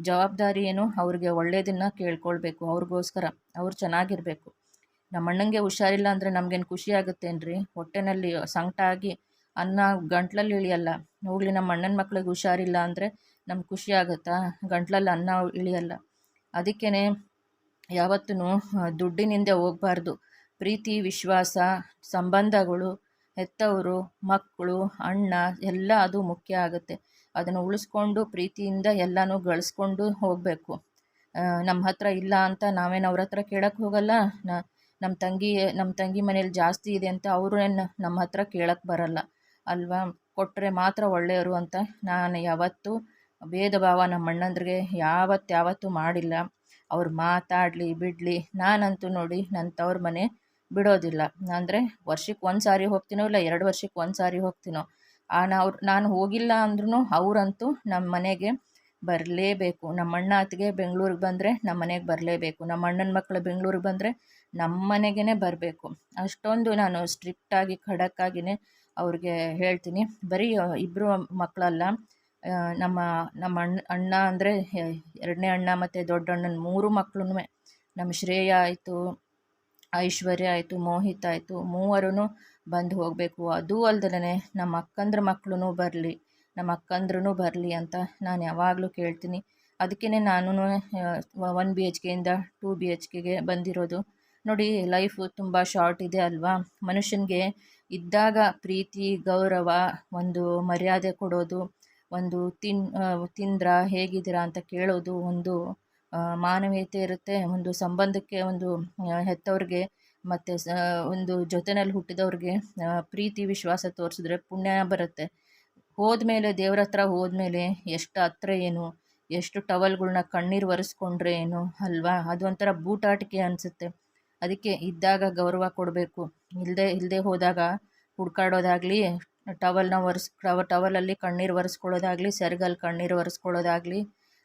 ಜವಾಬ್ದಾರಿ ಏನು? ಅವ್ರಿಗೆ ಒಳ್ಳೆಯದನ್ನು ಕೇಳ್ಕೊಳ್ಬೇಕು. ಅವ್ರಿಗೋಸ್ಕರ. ಅವ್ರು ಚೆನ್ನಾಗಿರಬೇಕು. ನಮ್ಮ ಅಣ್ಣಂಗೆ ಹುಷಾರಿಲ್ಲ ಅಂದರೆ ನಮಗೇನು ಖುಷಿ ಆಗುತ್ತೇನ್ರಿ? ಹೊಟ್ಟೆನಲ್ಲಿ ಸಂಕಟ ಆಗಿ ಅನ್ನ ಗಂಟ್ಲಲ್ಲಿ ಇಳಿಯಲ್ಲ. ಹೋಗ್ಲಿ, ನಮ್ಮ ಅಣ್ಣನ ಮಕ್ಳಿಗೆ ಹುಷಾರಿಲ್ಲ ಅಂದರೆ ನಮ್ಗೆ ಖುಷಿ ಆಗುತ್ತಾ? ಗಂಟ್ಲಲ್ಲಿ ಅನ್ನ ಇಳಿಯಲ್ಲ. ಅದಕ್ಕೇ ಯಾವತ್ತೂ ದುಡ್ಡಿನಿಂದ ಹೋಗಬಾರ್ದು. ಪ್ರೀತಿ, ವಿಶ್ವಾಸ, ಸಂಬಂಧಗಳು, ಹೆತ್ತವರು, ಮಕ್ಕಳು, ಅಣ್ಣ, ಎಲ್ಲ ಅದು ಮುಖ್ಯ ಆಗುತ್ತೆ. ಅದನ್ನು ಉಳಿಸ್ಕೊಂಡು ಪ್ರೀತಿಯಿಂದ ಎಲ್ಲನೂ ಗಳಿಸ್ಕೊಂಡು ಹೋಗಬೇಕು. ನಮ್ಮ ಹತ್ರ ಇಲ್ಲ ಅಂತ ನಾವೇನು ಅವ್ರ ಹತ್ರ ಕೇಳಕ್ಕೆ ಹೋಗಲ್ಲ? ನ ನಮ್ಮ ತಂಗಿ ನಮ್ಮ ತಂಗಿ ಮನೇಲಿ ಜಾಸ್ತಿ ಇದೆ ಅಂತ ಅವರು ನಮ್ಮ ಹತ್ರ ಕೇಳಕ್ಕೆ ಬರಲ್ಲ. ಅಲ್ವಾ? ಕೊಟ್ಟರೆ ಮಾತ್ರ ಒಳ್ಳೆಯವರು ಅಂತ ನಾನು ಯಾವತ್ತೂ ಭೇದ ಭಾವ ನಮ್ಮ ಅಣ್ಣಂದ್ರಿಗೆ ಯಾವತ್ತು ಯಾವತ್ತೂ ಮಾಡಿಲ್ಲ. ಅವ್ರು ಮಾತಾಡಲಿ, ಬಿಡಲಿ, ನಾನಂತೂ ನೋಡಿ ನನ್ನ ತವ್ರ ಮನೆ ಬಿಡೋದಿಲ್ಲ. ಅಂದರೆ ವರ್ಷಕ್ಕೆ ಒಂದು ಸಾರಿ ಹೋಗ್ತೀನೋ ಇಲ್ಲ ಎರಡು ವರ್ಷಕ್ಕೆ ಒಂದು ಸಾರಿ ಹೋಗ್ತೀನೋ. ಆ ನಾವು ನಾನು ಹೋಗಿಲ್ಲ ಅಂದ್ರೂ ಅವರಂತೂ ನಮ್ಮ ಮನೆಗೆ ಬರಲೇಬೇಕು. ನಮ್ಮ ಅಣ್ಣ ಅತ್ತಿಗೆ ಬೆಂಗಳೂರಿಗೆ ಬಂದರೆ ನಮ್ಮ ಮನೆಗೆ ಬರಲೇಬೇಕು. ನಮ್ಮ ಅಣ್ಣನ ಮಕ್ಕಳು ಬೆಂಗಳೂರಿಗೆ ಬಂದರೆ ನಮ್ಮ ಮನೆಗೇ ಬರಬೇಕು. ಅಷ್ಟೊಂದು ನಾನು ಸ್ಟ್ರಿಕ್ಟಾಗಿ ಖಡಕ್ಕಾಗಿಯೇ ಅವ್ರಿಗೆ ಹೇಳ್ತೀನಿ. ಬರೀ ಇಬ್ಬರು ಮಕ್ಕಳಲ್ಲ ನಮ್ಮ ನಮ್ಮ ಅಣ್ಣ ಅಣ್ಣ ಅಂದರೆ ಎರಡನೇ ಅಣ್ಣ ಮತ್ತು ದೊಡ್ಡ ಅಣ್ಣನ ಮೂರು ಮಕ್ಕಳು ನಮ್ಮ ಶ್ರೇಯ ಆಯಿತು, ಐಶ್ವರ್ಯ ಆಯಿತು, ಮೋಹಿತ್ ಆಯಿತು ಮೂವರೂ ಬಂದು ಹೋಗಬೇಕು. ಅದೂ ಅಲ್ದಲೇ ನಮ್ಮ ಅಕ್ಕಂದ್ರ ಮಕ್ಕಳು ಬರಲಿ ನಮ್ಮ ಅಕ್ಕಂದ್ರೂ ಬರಲಿ ಅಂತ ನಾನು ಯಾವಾಗಲೂ ಕೇಳ್ತೀನಿ. ಅದಕ್ಕೇ ನಾನು ಒನ್ ಬಿ ಎಚ್ ಕೆಯಿಂದ ಟೂ ಬಿ ಎಚ್ ಕೆಗೆ ಬಂದಿರೋದು. ನೋಡಿ ಲೈಫು ತುಂಬ ಶಾರ್ಟ್ ಇದೆ ಅಲ್ವಾ? ಮನುಷ್ಯನಿಗೆ ಇದ್ದಾಗ ಪ್ರೀತಿ, ಗೌರವ, ಒಂದು ಮರ್ಯಾದೆ ಕೊಡೋದು, ಒಂದು ತಿನ್ ತಿಂದ್ರ, ಹೇಗಿದ್ದೀರಾ ಅಂತ ಕೇಳೋದು ಒಂದು ಮಾನವೀಯತೆ ಇರುತ್ತೆ. ಒಂದು ಸಂಬಂಧಕ್ಕೆ ಒಂದು ಹೆತ್ತವ್ರಿಗೆ ಮತ್ತು ಒಂದು ಜೊತೆನಲ್ಲಿ ಹುಟ್ಟಿದವ್ರಿಗೆ ಪ್ರೀತಿ, ವಿಶ್ವಾಸ ತೋರಿಸಿದ್ರೆ ಪುಣ್ಯ ಬರುತ್ತೆ. ಹೋದ್ಮೇಲೆ ದೇವ್ರ ಹತ್ರ ಹೋದ್ಮೇಲೆ ಎಷ್ಟು ಹತ್ರ ಏನು, ಎಷ್ಟು ಟವಲ್ಗಳ್ನ ಕಣ್ಣೀರು ಒರೆಸ್ಕೊಂಡ್ರೆ ಏನು ಅಲ್ವಾ? ಅದು ಒಂಥರ ಬೂಟಾಟಿಕೆ ಅನಿಸುತ್ತೆ. ಅದಕ್ಕೆ ಇದ್ದಾಗ ಗೌರವ ಕೊಡಬೇಕು. ಇಲ್ಲದೆ ಇಲ್ಲದೆ ಹೋದಾಗ ಹುಡ್ಕಾಡೋದಾಗಲಿ ಟವಲ್ನ ಒರೆಸ್ ಟವ ಟವಲಲ್ಲಿ ಕಣ್ಣೀರು ಒರೆಸ್ಕೊಳ್ಳೋದಾಗಲಿ, ಸೆರಗಲ್ಲಿ ಕಣ್ಣೀರು ಒರೆಸ್ಕೊಳ್ಳೋದಾಗಲಿ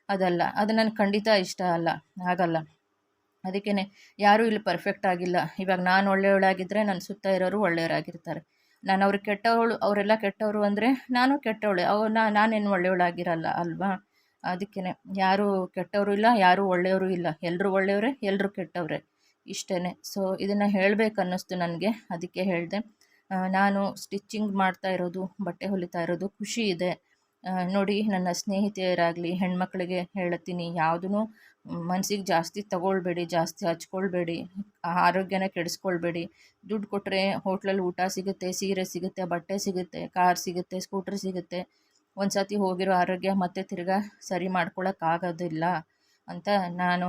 ಅದಲ್ಲ. ಅದು ನನಗೆ ಖಂಡಿತ ಇಷ್ಟ ಅಲ್ಲ. ಆಗಲ್ಲ ಅದಕ್ಕೇ ಯಾರೂ ಇಲ್ಲಿ ಪರ್ಫೆಕ್ಟ್ ಆಗಿಲ್ಲ. ಇವಾಗ ನಾನು ಒಳ್ಳೆಯವಳಾಗಿದ್ದರೆ ನನ್ನ ಸುತ್ತ ಇರೋರು ಒಳ್ಳೆಯವರಾಗಿರ್ತಾರೆ. ನಾನು ಅವ್ರಿಗೆ ಕೆಟ್ಟವಳು, ಅವರೆಲ್ಲ ಕೆಟ್ಟವರು ಅಂದರೆ ನಾನು ಕೆಟ್ಟವಳೆ. ಅವು ನಾನೇನು ಒಳ್ಳೆಯವಳಾಗಿರಲ್ಲ ಅಲ್ವಾ? ಅದಕ್ಕೇ ಯಾರೂ ಕೆಟ್ಟವರು ಇಲ್ಲ, ಯಾರೂ ಒಳ್ಳೆಯವರು ಇಲ್ಲ. ಎಲ್ಲರೂ ಒಳ್ಳೆಯವರೇ ಎಲ್ಲರೂ ಕೆಟ್ಟವರೇ. ಇಷ್ಟೇ ಸೊ ಇದನ್ನು ಹೇಳಬೇಕನ್ನಿಸ್ತು ನನಗೆ, ಅದಕ್ಕೆ ಹೇಳಿದೆ. ನಾನು ಸ್ಟಿಚ್ಚಿಂಗ್ ಮಾಡ್ತಾ ಇರೋದು, ಬಟ್ಟೆ ಹೊಲಿತಾ ಇರೋದು ಖುಷಿ ಇದೆ. ನೋಡಿ, ನನ್ನ ಸ್ನೇಹಿತೆಯರಾಗಲಿ, ಹೆಣ್ಮಕ್ಳಿಗೆ ಹೇಳುತ್ತೀನಿ ಯಾವುದೂ ಮನಸ್ಸಿಗೆ ಜಾಸ್ತಿ ತಗೊಳ್ಬೇಡಿ, ಜಾಸ್ತಿ ಹಚ್ಕೊಳ್ಬೇಡಿ, ಆರೋಗ್ಯನ ಕೆಡಿಸ್ಕೊಳ್ಬೇಡಿ. ದುಡ್ಡು ಕೊಟ್ಟರೆ ಹೋಟ್ಲಲ್ಲಿ ಊಟ ಸಿಗುತ್ತೆ, ಸೀರೆ ಸಿಗುತ್ತೆ, ಬಟ್ಟೆ ಸಿಗುತ್ತೆ, ಕಾರ್ ಸಿಗುತ್ತೆ, ಸ್ಕೂಟ್ರ್ ಸಿಗುತ್ತೆ. ಒಂದು ಸತಿ ಹೋಗಿರೋ ಆರೋಗ್ಯ ಮತ್ತೆ ತಿರ್ಗಾ ಸರಿ ಮಾಡ್ಕೊಳಕ್ಕಾಗೋದಿಲ್ಲ. ಅಂತ ನಾನು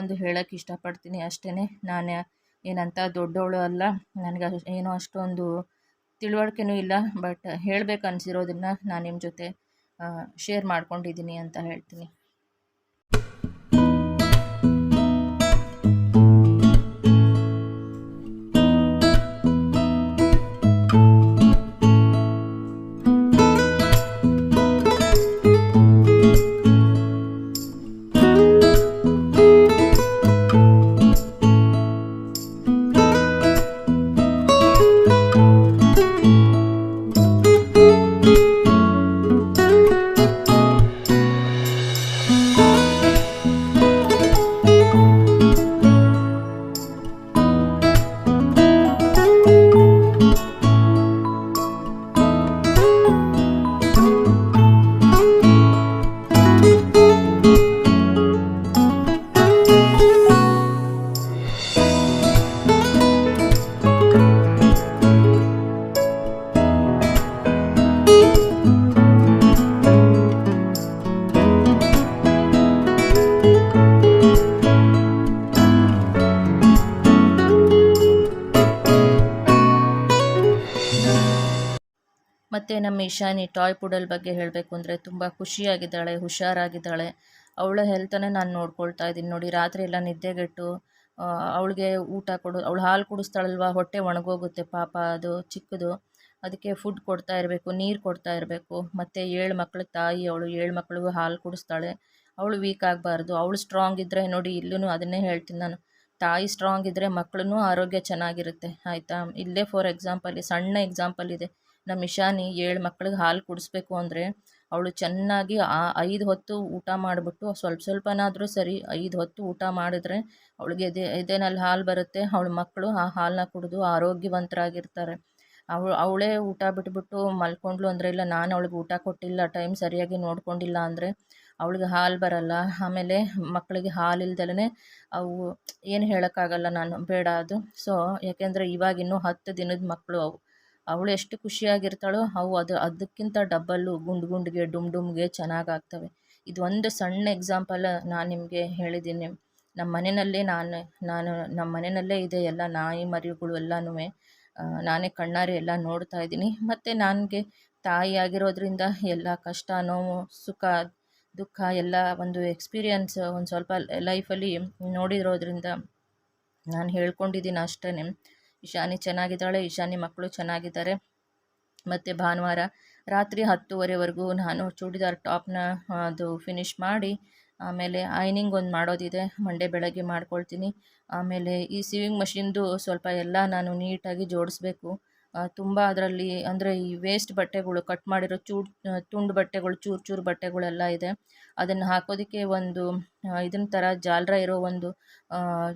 ಒಂದು ಹೇಳೋಕ್ಕೆ ಇಷ್ಟಪಡ್ತೀನಿ ಅಷ್ಟೇ ನಾನು ಏನಂತ ದೊಡ್ಡವಳು ಅಲ್ಲ. ನನಗೆ ಏನೋ ಅಷ್ಟೊಂದು ತಿಳುವಳಿಕೆನೂ ಇಲ್ಲ. ಬಟ್ ಹೇಳಬೇಕು ಅನಿಸಿರೋದನ್ನು ನಾನು ನಿಮ್ಮ ಜೊತೆ ಶೇರ್ ಮಾಡ್ಕೊಂಡಿದ್ದೀನಿ ಅಂತ ಹೇಳ್ತೀನಿ. ಮತ್ತು ನಮ್ಮ ಈಶಾನಿ ಟಾಯ್ ಪುಡಲ್ ಬಗ್ಗೆ ಹೇಳಬೇಕು ಅಂದರೆ ತುಂಬ ಖುಷಿಯಾಗಿದ್ದಾಳೆ, ಹುಷಾರಾಗಿದ್ದಾಳೆ. ಅವಳ ಹೆಲ್ತನ್ನೇ ನಾನು ನೋಡ್ಕೊಳ್ತಾ ಇದ್ದೀನಿ. ನೋಡಿ, ರಾತ್ರಿ ಎಲ್ಲ ನಿದ್ದೆಗೆಟ್ಟು ಅವಳಿಗೆ ಊಟ ಕೊಡು, ಅವಳು ಹಾಲು ಕುಡಿಸ್ತಾಳಲ್ವ, ಹೊಟ್ಟೆ ಒಣಗೋಗುತ್ತೆ ಪಾಪ ಅದು, ಚಿಕ್ಕದು. ಅದಕ್ಕೆ ಫುಡ್ ಕೊಡ್ತಾ ಇರಬೇಕು, ನೀರು ಕೊಡ್ತಾ ಇರಬೇಕು. ಮತ್ತು ಏಳು ಮಕ್ಕಳ ತಾಯಿ, ಅವಳು ಏಳು ಮಕ್ಕಳಿಗೂ ಹಾಲು ಕುಡಿಸ್ತಾಳೆ. ಅವಳು ವೀಕ್ ಆಗಬಾರ್ದು. ಅವಳು ಸ್ಟ್ರಾಂಗ್ ಇದ್ದರೆ ನೋಡಿ ಇಲ್ಲೂ ಅದನ್ನೇ ಹೇಳ್ತೀನಿ ನಾನು. ತಾಯಿ ಸ್ಟ್ರಾಂಗ್ ಇದ್ದರೆ ಮಕ್ಕಳೂ ಆರೋಗ್ಯ ಚೆನ್ನಾಗಿರುತ್ತೆ, ಆಯಿತಾ? ಇಲ್ಲೇ ಫಾರ್ ಎಕ್ಸಾಂಪಲ್ ಸಣ್ಣ ಎಕ್ಸಾಂಪಲ್ ಇದೆ. ನಮ್ಮ ಇಶಾನಿ ಏಳು ಮಕ್ಳಿಗೆ ಹಾಲು ಕುಡಿಸ್ಬೇಕು ಅಂದರೆ ಅವಳು ಚೆನ್ನಾಗಿ ಆ ಐದು ಹೊತ್ತು ಊಟ ಮಾಡಿಬಿಟ್ಟು ಸ್ವಲ್ಪ ಸ್ವಲ್ಪನಾದರೂ ಸರಿ ಐದು ಹೊತ್ತು ಊಟ ಮಾಡಿದ್ರೆ ಅವಳಿಗೆ ಎದೆ, ಎದೆನಲ್ಲಿ ಹಾಲು ಬರುತ್ತೆ. ಅವಳ ಮಕ್ಕಳು ಆ ಹಾಲನ್ನ ಕುಡಿದು ಆರೋಗ್ಯವಂತರಾಗಿರ್ತಾರೆ. ಅವಳು, ಅವಳೇ ಊಟ ಬಿಟ್ಬಿಟ್ಟು ಮಲ್ಕೊಂಡ್ಲು ಅಂದರೆ ಇಲ್ಲ, ನಾನು ಅವಳಿಗೆ ಊಟ ಕೊಟ್ಟಿಲ್ಲ, ಟೈಮ್ ಸರಿಯಾಗಿ ನೋಡ್ಕೊಂಡಿಲ್ಲ ಅಂದರೆ ಅವಳಿಗೆ ಹಾಲು ಬರಲ್ಲ. ಆಮೇಲೆ ಮಕ್ಕಳಿಗೆ ಹಾಲಿಲ್ದಲೇ ಅವು ಏನು ಹೇಳೋಕ್ಕಾಗಲ್ಲ ನಾನು, ಬೇಡ ಅದು. ಸೊ ಯಾಕೆಂದರೆ ಇವಾಗಿನ್ನೂ ಹತ್ತು ದಿನದ ಮಕ್ಕಳು ಅವು. ಅವಳು ಎಷ್ಟು ಖುಷಿಯಾಗಿರ್ತಾಳೋ ಅವು ಅದು, ಅದಕ್ಕಿಂತ ಡಬ್ಬಲ್ಲು ಗುಂಡು ಗುಂಡಿಗೆ, ಡುಮ್ ಡುಮ್ಗೆ ಚೆನ್ನಾಗಾಗ್ತವೆ. ಇದು ಒಂದು ಸಣ್ಣ ಎಕ್ಸಾಂಪಲ್ ನಾನು ನಿಮಗೆ ಹೇಳಿದ್ದೀನಿ. ನಮ್ಮ ಮನೆಯಲ್ಲೇ ನಾನು ನಾನು ನಮ್ಮ ಮನೆಯಲ್ಲೇ ಇದೆ ಎಲ್ಲ ನಾಯಿ ಮರಿಗಳು ಎಲ್ಲನೂ ನಾನೇ ಕಣ್ಣಾರೆ ಎಲ್ಲ ನೋಡ್ತಾ ಇದ್ದೀನಿ. ಮತ್ತು ನನಗೆ ತಾಯಿ ಆಗಿರೋದ್ರಿಂದ ಎಲ್ಲ ಕಷ್ಟ, ನೋವು, ಸುಖ, ದುಃಖ ಎಲ್ಲ ಒಂದು ಎಕ್ಸ್ಪೀರಿಯನ್ಸ್ ಒಂದು ಸ್ವಲ್ಪ ಲೈಫಲ್ಲಿ ನೋಡಿರೋದ್ರಿಂದ ನಾನು ಹೇಳ್ಕೊಂಡಿದ್ದೀನಿ ಅಷ್ಟೇ ಇಶಾನಿ ಚೆನ್ನಾಗಿದ್ದಾಳೆ ಇಶಾನಿ ಮಕ್ಕಳು ಚೆನ್ನಾಗಿದ್ದಾರೆ. ಮತ್ತು ಭಾನುವಾರ ರಾತ್ರಿ ಹತ್ತುವರೆವರೆಗೂ ನಾನು ಚೂಡಿದಾರ್ ಟಾಪ್ನ ಅದು ಫಿನಿಷ್ ಮಾಡಿ, ಆಮೇಲೆ ಐನಿಂಗ್ ಒಂದು ಮಾಡೋದಿದೆ, ಮಂಡೇ ಬೆಳಗ್ಗೆ ಮಾಡ್ಕೊಳ್ತೀನಿ. ಆಮೇಲೆ ಈ ಸಿವಿಂಗ್ ಮಷಿನ್ದು ಸ್ವಲ್ಪ ಎಲ್ಲ ನಾನು ನೀಟಾಗಿ ಜೋಡಿಸ್ಬೇಕು. ತುಂಬ ಅದರಲ್ಲಿ ಅಂದರೆ ಈ ವೇಸ್ಟ್ ಬಟ್ಟೆಗಳು ಕಟ್ ಮಾಡಿರೋ ಚೂರು ತುಂಡು ಬಟ್ಟೆಗಳು, ಚೂರು ಚೂರು ಬಟ್ಟೆಗಳೆಲ್ಲ ಇದೆ. ಅದನ್ನು ಹಾಕೋದಕ್ಕೆ ಒಂದು ಇದನ್ನ ಥರ ಜಾಲ್ರ ಇರೋ ಒಂದು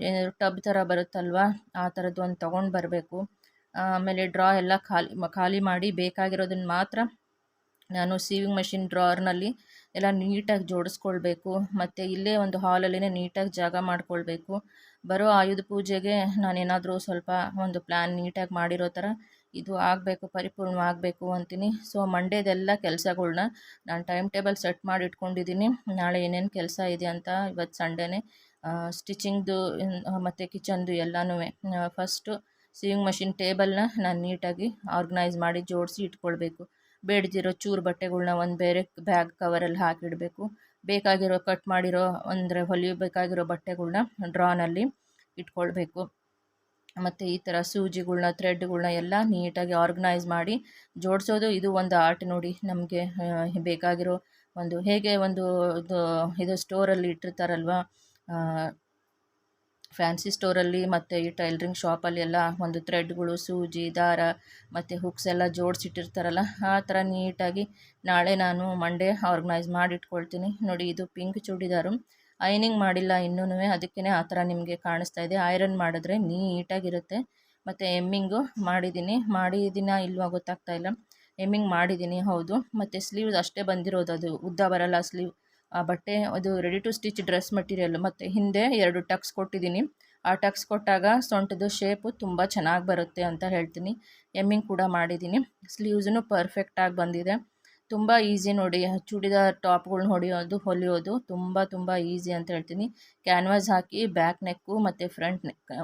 ಏನಾದರೂ ಟಬ್ ಥರ ಬರುತ್ತಲ್ವ? ಆ ಥರದ್ದು ಒಂದು ತೊಗೊಂಡು ಬರಬೇಕು. ಆಮೇಲೆ ಡ್ರಾ ಎಲ್ಲ ಖಾಲಿ ಖಾಲಿ ಮಾಡಿ ಬೇಕಾಗಿರೋದನ್ನು ಮಾತ್ರ ನಾನು ಸೀವಿಂಗ್ ಮೆಷಿನ್ ಡ್ರಾರ್ನಲ್ಲಿ ಎಲ್ಲ ನೀಟಾಗಿ ಜೋಡಿಸ್ಕೊಳ್ಬೇಕು. ಮತ್ತು ಇಲ್ಲೇ ಒಂದು ಹಾಲಲ್ಲಿನೇ ನೀಟಾಗಿ ಜಾಗ ಮಾಡಿಕೊಳ್ಬೇಕು. ಬರೋ ಆಯುಧ ಪೂಜೆಗೆ ನಾನೇನಾದರೂ ಸ್ವಲ್ಪ ಒಂದು ಪ್ಲ್ಯಾನ್ ನೀಟಾಗಿ ಮಾಡಿರೋ ಥರ ಇದು ಆಗಬೇಕು ಪರಿಪೂರ್ಣವಾಗಬೇಕು ಅಂತೀನಿ. ಸೊ ಮಂಡೇದೆಲ್ಲ ಕೆಲಸಗಳನ್ನ ನಾನು ಟೈಮ್ ಟೇಬಲ್ ಸೆಟ್ ಮಾಡಿ ಇಟ್ಕೊಂಡಿದ್ದೀನಿ ನಾಳೆ ಏನೇನು ಕೆಲಸ ಇದೆ ಅಂತ ಇವತ್ತು ಸಂಡೇನೆ ಸ್ಟಿಚಿಂಗ್ದು ಮತ್ತು ಕಿಚನ್ದು ಎಲ್ಲನೂ ಫಸ್ಟು ಸೀವಿಂಗ್ ಮಷಿನ್ ಟೇಬಲ್ನ ನಾನು ನೀಟಾಗಿ ಆರ್ಗನೈಸ್ ಮಾಡಿ ಜೋಡಿಸಿ ಇಟ್ಕೊಳ್ಬೇಕು. ಬೇಡದಿರೋ ಚೂರು ಬಟ್ಟೆಗಳನ್ನ ಒಂದು ಬೇರೆ ಬ್ಯಾಗ್ ಕವರಲ್ಲಿ ಹಾಕಿಡಬೇಕು. ಬೇಕಾಗಿರೋ ಕಟ್ ಮಾಡಿರೋ, ಅಂದರೆ ಹೊಲಿಯಬೇಕಾಗಿರೋ ಬಟ್ಟೆಗಳ್ನ ಡ್ರಾನಲ್ಲಿ ಇಟ್ಕೊಳ್ಬೇಕು. ಮತ್ತು ಈ ಥರ ಸೂಜಿಗಳನ್ನ ಥ್ರೆಡ್ಗಳನ್ನ ಎಲ್ಲ ನೀಟಾಗಿ ಆರ್ಗನೈಸ್ ಮಾಡಿ ಜೋಡಿಸೋದು ಇದು ಒಂದು ಆರ್ಟ್ ನೋಡಿ ನಮಗೆ ಬೇಕಾಗಿರೋ ಒಂದು ಹೇಗೆ ಒಂದು ಇದು ಸ್ಟೋರಲ್ಲಿ ಇಟ್ಟಿರ್ತಾರಲ್ವ? ಫ್ಯಾನ್ಸಿ ಸ್ಟೋರಲ್ಲಿ ಮತ್ತು ಈ ಟೈಲ್ರಿಂಗ್ ಶಾಪಲ್ಲಿ ಎಲ್ಲ ಒಂದು ಥ್ರೆಡ್ಗಳು ಸೂಜಿ, ದಾರ ಮತ್ತು ಹುಕ್ಸ್ ಎಲ್ಲ ಜೋಡಿಸಿಟ್ಟಿರ್ತಾರಲ್ಲ, ಆ ಥರ ನೀಟಾಗಿ ನಾಳೆ ನಾನು ಮಂಡೇ ಆರ್ಗನೈಸ್ ಮಾಡಿಟ್ಕೊಳ್ತೀನಿ. ನೋಡಿ ಇದು ಪಿಂಕ್ ಚೂಡಿದಾರು. ಐನಿಂಗ್ ಮಾಡಿಲ್ಲ ಇನ್ನೂ ಅದಕ್ಕೇ ಆ ಥರ ನಿಮಗೆ ಕಾಣಿಸ್ತಾ ಇದೆ. ಐರನ್ ಮಾಡಿದ್ರೆ ನೀಟಾಗಿರುತ್ತೆ. ಮತ್ತು ಎಮ್ಮಿಂಗು ಮಾಡಿದ್ದೀನಿ. ಮಾಡಿದ್ದೀನ ಇಲ್ವಾ ಗೊತ್ತಾಗ್ತಾ ಇಲ್ಲ. ಎಮ್ಮಿಂಗ್ ಮಾಡಿದ್ದೀನಿ, ಹೌದು. ಮತ್ತು ಸ್ಲೀವ್ಸ್ ಅಷ್ಟೇ ಬಂದಿರೋದು ಅದು. ಉದ್ದ ಬರಲ್ಲ ಸ್ಲೀವ್ ಆ ಬಟ್ಟೆ, ಅದು ready to stitch dress material ಮತ್ತು ಹಿಂದೆ ಎರಡು ಟಕ್ಸ್ ಕೊಟ್ಟಿದ್ದೀನಿ. ಆ ಟಕ್ಸ್ ಕೊಟ್ಟಾಗ ಸೊಂಟದ ಶೇಪು ತುಂಬ ಚೆನ್ನಾಗಿ ಬರುತ್ತೆ ಅಂತ ಹೇಳ್ತೀನಿ. ಎಮ್ಮಿಂಗ್ ಕೂಡ ಮಾಡಿದ್ದೀನಿ. ಸ್ಲೀವ್ಸೂ ಪರ್ಫೆಕ್ಟಾಗಿ ಬಂದಿದೆ. ತುಂಬ ಈಸಿ ನೋಡಿ, ಚೂಡಿದಾರ್ ಟಾಪ್ಗಳ್ನ ಹೊಡೆಯೋದು, ಹೊಲಿಯೋದು ತುಂಬ ತುಂಬ ಈಸಿ ಅಂತ ಹೇಳ್ತೀನಿ. ಕ್ಯಾನ್ವಾಸ್ ಹಾಕಿ ಬ್ಯಾಕ್ ನೆಕ್ಕು ಮತ್ತು ಫ್ರಂಟ್ ನೆಕ್,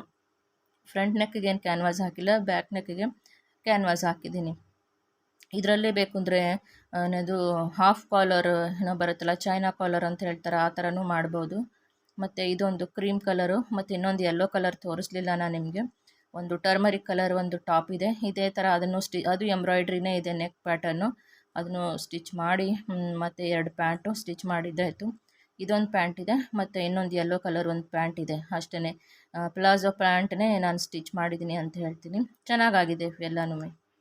ಫ್ರಂಟ್ ನೆಕ್ಕಿಗೆ ಏನು ಕ್ಯಾನ್ವಾಸ್ ಹಾಕಿಲ್ಲ, ಬ್ಯಾಕ್ ನೆಕ್ಕಿಗೆ ಕ್ಯಾನ್ವಾಸ್ ಹಾಕಿದ್ದೀನಿ. ಇದರಲ್ಲೇ ಬೇಕು ಅಂದರೆ ಅನ್ನೋದು ಹಾಫ್ ಕಾಲರ್ ಏನೋ ಬರುತ್ತಲ್ಲ, ಚೈನಾ ಕಾಲರ್ ಅಂತ ಹೇಳ್ತಾರೆ, ಆ ಥರನೂ ಮಾಡ್ಬೋದು. ಮತ್ತು ಇದೊಂದು ಕ್ರೀಮ್ ಕಲರು, ಮತ್ತು ಇನ್ನೊಂದು ಯೆಲ್ಲೋ ಕಲರ್ ತೋರಿಸ್ಲಿಲ್ಲ ನಾನು ನಿಮಗೆ. ಒಂದು ಟರ್ಮರಿಕ್ ಕಲರ್ ಒಂದು ಟಾಪ್ ಇದೆ. ಇದೇ ಥರ ಅದನ್ನು ಸ್ಟಿ, ಅದು ಎಂಬ್ರಾಯ್ಡ್ರಿನೇ ಇದೆ ನೆಕ್ ಪ್ಯಾಟರ್ನು. ಅದನ್ನು ಸ್ಟಿಚ್ ಮಾಡಿ ಮತ್ತು ಎರಡು ಪ್ಯಾಂಟು ಸ್ಟಿಚ್ ಮಾಡಿದ್ದಾಯಿತು. ಇದೊಂದು ಪ್ಯಾಂಟ್ ಇದೆ, ಮತ್ತು ಇನ್ನೊಂದು ಯೆಲ್ಲೋ ಕಲರ್ ಒಂದು ಪ್ಯಾಂಟ್ ಇದೆ. ಅಷ್ಟೇ ಪ್ಲಾಜೋ ಪ್ಯಾಂಟ್ನೇ ನಾನು ಸ್ಟಿಚ್ ಮಾಡಿದ್ದೀನಿ ಅಂತ ಹೇಳ್ತೀನಿ. ಚೆನ್ನಾಗಾಗಿದೆ ಎಲ್ಲನೂ